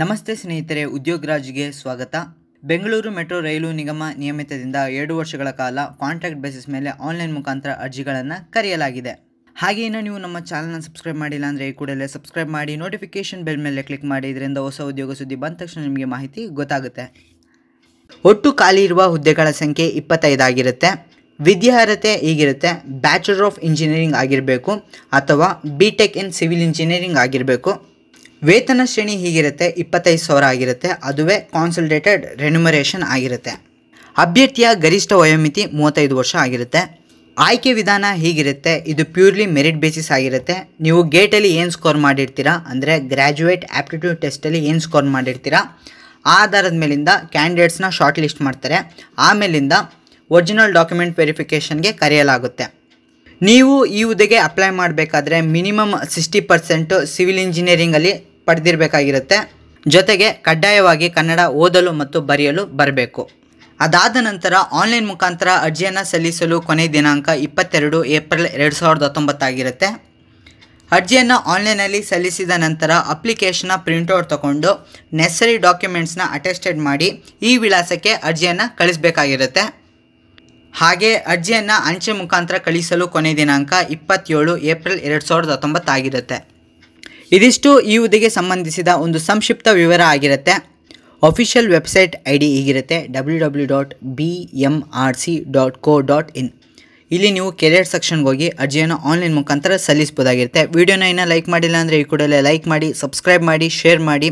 ನಮಸ್ತೆ ಸ್ನೇಹಿತರೆ, ಉದ್ಯೋಗರಾಜ್ಗೆ ಸ್ವಾಗತ. ಬೆಂಗಳೂರು ಮೆಟ್ರೋ ರೈಲು ನಿಗಮ ನಿಯಮಿತದಿಂದ ಎರಡು ವರ್ಷಗಳ ಕಾಲ ಕಾಂಟ್ರಾಕ್ಟ್ ಬೇಸಿಸ್ ಮೇಲೆ ಆನ್ಲೈನ್ ಮುಖಾಂತರ ಅರ್ಜಿಗಳನ್ನು ಕರೆಯಲಾಗಿದೆ. ಹಾಗೆಯೇ ನೀವು ನಮ್ಮ ಚಾನಲ್ನ ಸಬ್ಸ್ಕ್ರೈಬ್ ಮಾಡಿಲ್ಲ ಅಂದರೆ ಈ ಕೂಡಲೇ ಸಬ್ಸ್ಕ್ರೈಬ್ ಮಾಡಿ ನೋಟಿಫಿಕೇಶನ್ ಬೆಲ್ ಮೇಲೆ ಕ್ಲಿಕ್ ಮಾಡಿ, ಇದರಿಂದ ಹೊಸ ಉದ್ಯೋಗ ಸುದ್ದಿ ಬಂದ ತಕ್ಷಣ ನಿಮಗೆ ಮಾಹಿತಿ ಗೊತ್ತಾಗುತ್ತೆ. ಒಟ್ಟು ಖಾಲಿ ಇರುವ ಹುದ್ದೆಗಳ ಸಂಖ್ಯೆ ಇಪ್ಪತ್ತೈದಾಗಿರುತ್ತೆ ವಿದ್ಯಾರ್ಹತೆ ಹೀಗಿರುತ್ತೆ ಬ್ಯಾಚುಲರ್ ಆಫ್ ಇಂಜಿನಿಯರಿಂಗ್ ಆಗಿರಬೇಕು ಅಥವಾ ಬಿ ಇನ್ ಸಿವಿಲ್ ಇಂಜಿನಿಯರಿಂಗ್ ಆಗಿರಬೇಕು. ವೇತನ ಶ್ರೇಣಿ ಹೀಗಿರುತ್ತೆ, ಇಪ್ಪತ್ತೈದು ಸಾವಿರ ಆಗಿರುತ್ತೆ, ಅದುವೇ ಕಾನ್ಸಲ್ಟೇಟೆಡ್ ರೆನ್ಯುಮರೇಷನ್ ಆಗಿರುತ್ತೆ. ಅಭ್ಯರ್ಥಿಯ ಗರಿಷ್ಠ ವಯೋಮಿತಿ ಮೂವತ್ತೈದು ವರ್ಷ ಆಗಿರುತ್ತೆ. ಆಯ್ಕೆ ವಿಧಾನ ಹೀಗಿರುತ್ತೆ, ಇದು ಪ್ಯೂರ್ಲಿ ಮೆರಿಟ್ ಬೇಸಿಸ್ ಆಗಿರುತ್ತೆ. ನೀವು ಗೇಟಲ್ಲಿ ಏನು ಸ್ಕೋರ್ ಮಾಡಿರ್ತೀರಾ, ಅಂದರೆ ಗ್ರ್ಯಾಜುಯೇಟ್ ಆ್ಯಪ್ಟಿಟ್ಯೂಡ್ ಟೆಸ್ಟಲ್ಲಿ ಏನು ಸ್ಕೋರ್ ಮಾಡಿರ್ತೀರಾ, ಆಧಾರದ ಮೇಲಿಂದ ಕ್ಯಾಂಡಿಡೇಟ್ಸ್ನ ಶಾರ್ಟ್ ಲಿಸ್ಟ್ ಮಾಡ್ತಾರೆ. ಆಮೇಲಿಂದ ಒರಿಜಿನಲ್ ಡಾಕ್ಯುಮೆಂಟ್ ವೆರಿಫಿಕೇಷನ್ಗೆ ಕರೆಯಲಾಗುತ್ತೆ. ನೀವು ಈ ಹುದ್ದೆಗೆ ಅಪ್ಲೈ ಮಾಡಬೇಕಾದ್ರೆ ಮಿನಿಮಮ್ ಸಿಕ್ಸ್ಟಿ ಪರ್ಸೆಂಟು ಸಿವಿಲ್ ಇಂಜಿನಿಯರಿಂಗಲ್ಲಿ ಪಡೆದಿರಬೇಕಾಗಿರುತ್ತೆ. ಜೊತೆಗೆ ಕಡ್ಡಾಯವಾಗಿ ಕನ್ನಡ ಓದಲು ಮತ್ತು ಬರೆಯಲು ಬರಬೇಕು. ಅದಾದ ನಂತರ ಆನ್ಲೈನ್ ಮುಖಾಂತರ ಅರ್ಜಿಯನ್ನು ಸಲ್ಲಿಸಲು ಕೊನೆ ದಿನಾಂಕ ಇಪ್ಪತ್ತೆರಡು ಏಪ್ರಿಲ್ ಎರಡು ಸಾವಿರದ ಹತ್ತೊಂಬತ್ತಾಗಿರುತ್ತೆ ಅರ್ಜಿಯನ್ನು ಆನ್ಲೈನಲ್ಲಿ ಸಲ್ಲಿಸಿದ ನಂತರ ಅಪ್ಲಿಕೇಶನ್ನ ಪ್ರಿಂಟೌಟ್ ತಗೊಂಡು ನೆಸರಿ ಡಾಕ್ಯುಮೆಂಟ್ಸ್ನ ಅಟೆಸ್ಟೆಡ್ ಮಾಡಿ ಈ ವಿಳಾಸಕ್ಕೆ ಅರ್ಜಿಯನ್ನು ಕಳಿಸಬೇಕಾಗಿರುತ್ತೆ. ಹಾಗೆ ಅರ್ಜಿಯನ್ನು ಅಂಚೆ ಮುಖಾಂತರ ಕಳಿಸಲು ಕೊನೆ ದಿನಾಂಕ ಇಪ್ಪತ್ತೇಳು ಏಪ್ರಿಲ್ ಎರಡು ಸಾವಿರದ ಹತ್ತೊಂಬತ್ತಾಗಿರುತ್ತೆ ಇದಿಷ್ಟು ಈ ಹುದ್ದೆಗೆ ಸಂಬಂಧಿಸಿದ ಒಂದು ಸಂಕ್ಷಿಪ್ತ ವಿವರ ಆಗಿರುತ್ತೆ. Official website I D ಈಗಿರುತ್ತೆ W W dot B M R C dot co dot in ಇಲ್ಲಿ ನೀವು ಕೆರಿಯರ್ ಸೆಕ್ಷನ್ಗೆ ಹೋಗಿ ಅರ್ಜಿಯನ್ನು ಆನ್ಲೈನ್ ಮುಖಾಂತರ ಸಲ್ಲಿಸ್ಬೋದಾಗಿರುತ್ತೆ ವಿಡಿಯೋನ ಇನ್ನೂ ಲೈಕ್ ಮಾಡಿಲ್ಲ ಅಂದರೆ ಈ ಕೂಡಲೇ ಲೈಕ್ ಮಾಡಿ, ಸಬ್ಸ್ಕ್ರೈಬ್ ಮಾಡಿ, ಶೇರ್ ಮಾಡಿ.